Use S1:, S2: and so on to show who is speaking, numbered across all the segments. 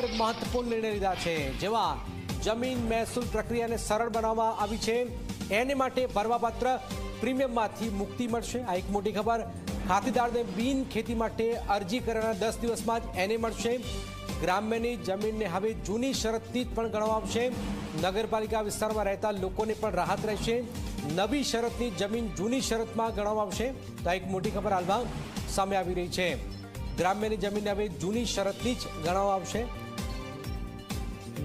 S1: ચાર મહત્વપૂર્ણ નિર્ણય લીધા છે. જેવા જમીન, મહેસૂલ પ્રક્રિયાને સરળ બનાવવામાં આવી છે. એને માટે ભરવાપાત્ર પ્રીમિયમમાંથી મુક્તિ મળશે. આ એક મોટી ખબર. ખાતેદારને બિન ખેતી માટે અરજી કરવાના દસ દિવસમાં જ એને મળશે. ગ્રામ્યની જમીનને હવે જૂની શરતથી જ પણ ગણવામાં આવશે. નગરપાલિકા વિસ્તારમાં રહેતા લોકોને પણ રાહત રહેશે. નવી શરતની જમીન જૂની શરતમાં ગણવામાં આવશે. તો એક મોટી ખબર હાલમાં સામે આવી રહી છે. ગ્રામ્યની જમીનને હવે જૂની શરતની જ ગણવામાં આવશે.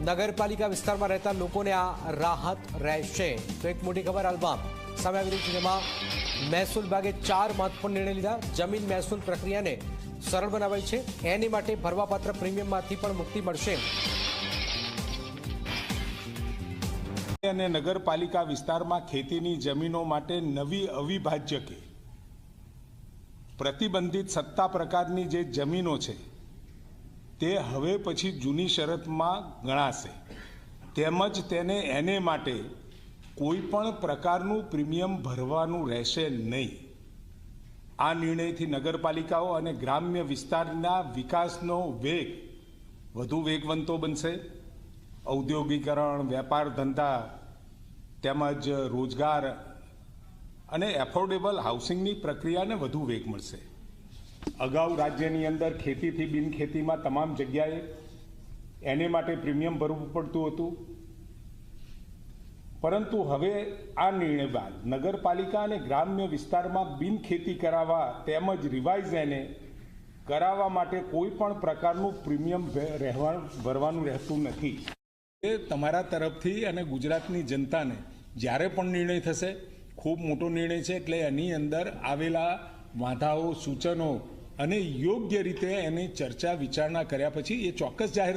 S1: નગરપાલિકા વિસ્તારમાં રહેતા લોકોને આ રાહત રહેશે. તો એક મોટી ખબર હાલમાં સામે આવી રહી છે જેમાં મહેસૂલ વિભાગે ચાર મહત્વપૂર્ણ નિર્ણય લીધા. જમીન મહેસૂલ પ્રક્રિયાને સરળ બનાવાઈ છે. એની માટે ભરવાપાત્ર પ્રીમિયમમાંથી પણ મુક્તિ મળશે.
S2: અને નગરપાલિકા વિસ્તારમાં ખેતીની જમીનો માટે નવી અવિભાજ્ય કે. પ્રતિબંધિત સત્તા પ્રકારની જે જમીનો છે તે હવે પછી જૂની શરતમાં ગણાશે. તેમજ તેને એને માટે કોઈ પણ પ્રકારનું પ્રીમિયમ ભરવાનું રહેશે નહીં. આ નિર્ણયથી નગરપાલિકાઓ અને ગ્રામ્ય વિસ્તારના વિકાસનો વેગ વધુ વેગવંતો બનશે. ઔદ્યોગિકરણ, વેપાર ધંધા તેમજ રોજગાર અને એફોર્ડેબલ હાઉસિંગની પ્રક્રિયાને વધુ વેગ મળશે. અગાઉ રાજ્યની અંદર ખેતીથી બિનખેતીમાં તમામ જગ્યાએ એને માટે પ્રીમિયમ ભરવું પડતું હતું. પરંતુ હવે આ નિર્ણય બાદ નગરપાલિકા અને ગ્રામ્ય વિસ્તારમાં બિનખેતી કરાવવા તેમજ રિવાઇઝ એને કરાવવા માટે કોઈ પણ પ્રકારનું પ્રીમિયમ રહેવા, ભરવાનું રહેતું નથી. એ તમારા તરફથી અને ગુજરાતની જનતાને જ્યારે પણ નિર્ણય થશે, ખૂબ મોટો નિર્ણય છે એટલે એની અંદર આવેલા વાંધાઓ, સૂચનો અને યોગ્ય રીતે એની ચર્ચા વિચારણા કર્યા પછી એ ચોક્કસ જાહેર